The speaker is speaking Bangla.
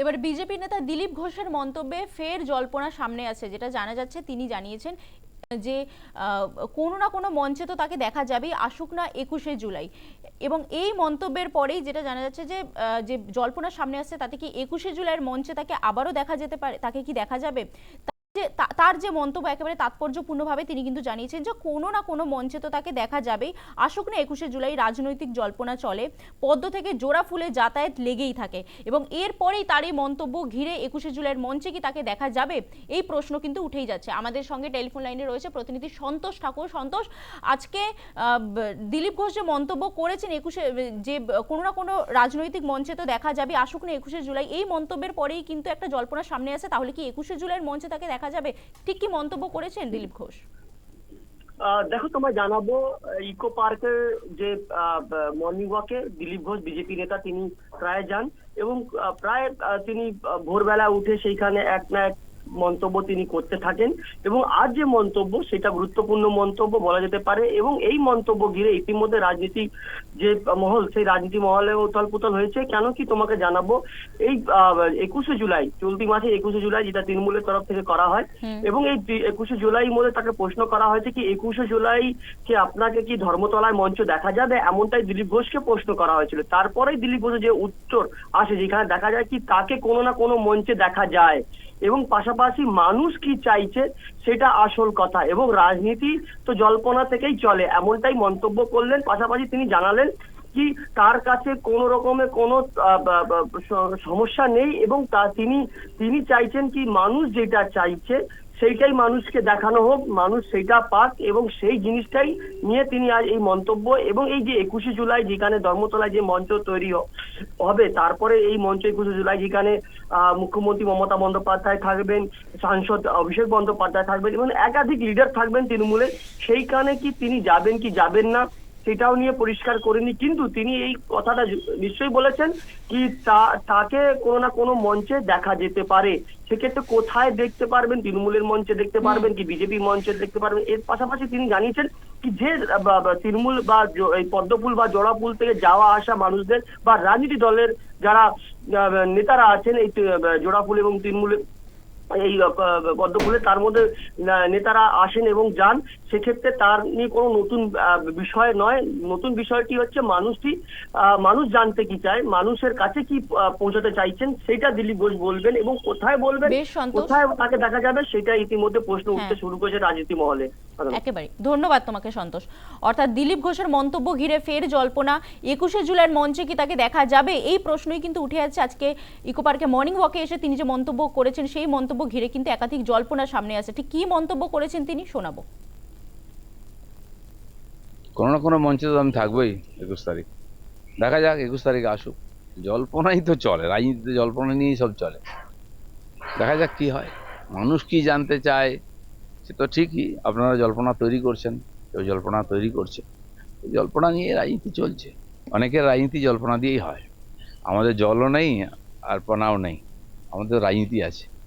এবার বিজেপি নেতা দিলীপ ঘোষের মন্তব্যে ফের জল্পনা সামনে আছে, যেটা জানা যাচ্ছে তিনি জানিয়েছেন যে কোনো না কোনো মঞ্চে তো তাকে দেখা যাবে আসুক না একুশে জুলাই। এবং এই মন্তব্যের পরেই যেটা জানা যাচ্ছে যে যে জল্পনা সামনে আসছে, তাতে কি একুশে জুলাইয়ের মঞ্চে তাকে আবারও দেখা যেতে পারে, তাকে কি দেখা যাবে? যে- তার যে মন্তব্য একেবারে তাৎপর্যপূর্ণভাবে তিনি কিন্তু জানিয়েছেন যে কোনো না কোনো মঞ্চে তো তাকে দেখা যাবেই। আসুক না একুশে জুলাই রাজনৈতিক জল্পনা চলে, পদ্ম থেকে জোড়া ফুলে যাতায়াত লেগেই থাকে এবং এরপরেই তার এই মন্তব্য ঘিরে একুশে জুলাইয়ের মঞ্চে কি তাকে দেখা যাবে? এই প্রশ্ন কিন্তু উঠেই যাচ্ছে। আমাদের সঙ্গে টেলিফোন লাইনে রয়েছে প্রতিনিধি সন্তোষ ঠাকুর। সন্তোষ, আজকে দিলীপ ঘোষ যে মন্তব্য করেছেন একুশে, যে কোনো না কোনো রাজনৈতিক মঞ্চে তো দেখা যাবে, আসুক না একুশে জুলাই, এই মন্তব্যের পরেই কিন্তু একটা জল্পনা সামনে আসে। তাহলে কি একুশে জুলাইয়ের মঞ্চে তাকে দেখা যাবে? ঠিক কি মন্তব্য করেছেন দিলীপ ঘোষ? দেখো, তোমায় জানাব, ইকো পার্কের যে মর্নিং ওয়াকে দিলীপ ঘোষ, বিজেপি নেতা, তিনি প্রায় যান এবং প্রায় তিনি ভোরবেলা উঠে সেইখানে এক না এক মন্তব্য তিনি করতে থাকেন এবং আজ যে মন্তব্য সেটা গুরুত্বপূর্ণ মন্তব্য বলা যেতে পারে এবং এই মন্তব্য ঘিরে ইতিমধ্যে রাজনীতি যে মহল সেই রাজনীতি মহলে উথল পুথল হয়েছে। কেন কি তোমাকে জানাব এই একুশে জুলাই চলতি মাসে একুশে জুলাই যেটা তৃণমূলের তরফ থেকে করা হয় এবং এই একুশে জুলাই মধ্যে তাকে প্রশ্ন করা হয়েছে কি একুশে জুলাই কি আপনাকে কি ধর্মতলায় মঞ্চ দেখা যাবে? এমনটাই দিলীপ ঘোষকে প্রশ্ন করা হয়েছিল। তারপরেই দিলীপ ঘোষের যে উত্তর আসে যেখানে দেখা যায় কি তাকে কোনো না কোনো মঞ্চে দেখা যায়। এবং পাশাপাশি মানুষ কি চাইছে সেটা আসল কথা। এবং রাজনীতি তো জল্পনা থেকেই চলে, এমনটাই মন্তব্য করলেন। পাশাপাশি তিনি জানালেন কি তার কাছে কোন রকমে কোনো সমস্যা নেই এবং তা তিনি তিনি চাইছেন কি মানুষ যেটা চাইছে সেইটাই মানুষকে দেখানো হোক, মানুষ সেইটা পাক এবং সেই জিনিসটাই নিয়ে তিনি আজ এই মন্তব্য এবং এই যে একুশে জুলাই যেখানে ধর্মতলায় যে মঞ্চ তৈরি হবে, তারপরে এই মঞ্চ একুশে জুলাই যেখানে মুখ্যমন্ত্রী মমতা বন্দ্যোপাধ্যায় থাকবেন, সাংসদ অভিষেক বন্দ্যোপাধ্যায় থাকবেন এবং একাধিক লিডার থাকবেন তৃণমূলের সেইখানে কি তিনি যাবেন কি যাবেন না? সেটাও নিয়ে পরিষ্কার করেনি। কিন্তু তিনি এই কথাটা নিশ্চয়ই বলেছেন কি তাকে কোনো না কোনো মঞ্চে দেখা যেতে পারে। সেক্ষেত্রে কোথায় দেখতে পারবেন? তৃণমূলের মঞ্চে দেখতে পারবেন কি বিজেপি মঞ্চে দেখতে পারবেন? এর পাশাপাশি তিনি জানিয়েছেন কি যে তৃণমূল বা পদ্মফুল বা জোড়াফুল থেকে যাওয়া আসা মানুষদের বা রাজনীতি দলের যারা নেতারা আছেন, এই জোড়াফুল এবং তৃণমূলের এই আহ, পদ্মফুলে তার মধ্যে নেতারা আসেন এবং যান সেক্ষেত্রে তার নিয়ে কোনো নতুন বিষয় নয়। নতুন বিষয়টি হচ্ছে মানুষটি মানুষ জানতে কি চায় মানুষের কাছে কি পৌঁছাতে চাইছেন সেটা দিলীপ ঘোষ বলবেন এবং কোথায় বলবেন কোথায় তাকে দেখা যাবে সেটা ইতিমধ্যে প্রশ্ন উঠতে হ্যাঁ। শুরু করেছে রাজনীতি মহলে। একেবারে ধন্যবাদ তোমাকে সন্তোষ। অর্থাৎ দিলীপ ঘোষের মন্তব্য ঘিরে ফের জল্পনা। একুশে জুলাইয়ের মঞ্চে কি তাকে দেখা যাবে? এই প্রশ্নই কিন্তু উঠে আছে আজকে ইকো পার্কে মর্নিং ওয়াকে এসে তিনি যে মন্তব্য করেছেন সেই মন্তব্য ঘিরে কিন্তু একাধিক জল্পনা সামনে আছে। ঠিক কি মন্তব্য করেছেন তিনি? শোনাবো। কোনো না কোনো মঞ্চে তো আমি থাকবোই একুশ তারিখ। দেখা যাক, একুশ তারিখে আসুক। জল্পনাই তো চলে, রাজনীতিতে জল্পনা নিয়েই সব চলে। দেখা যাক কি হয়। মানুষ কি জানতে চায়, সে তো ঠিকই, আপনারা জল্পনা তৈরি করছেন, কেউ জল্পনা তৈরি করছে। জল্পনা নিয়ে রাজনীতি চলছে। অনেকের রাজনীতি জল্পনা দিয়েই হয়। আমাদের জলও নেই আর পনাও নেই। আমাদের রাজনীতি আছে।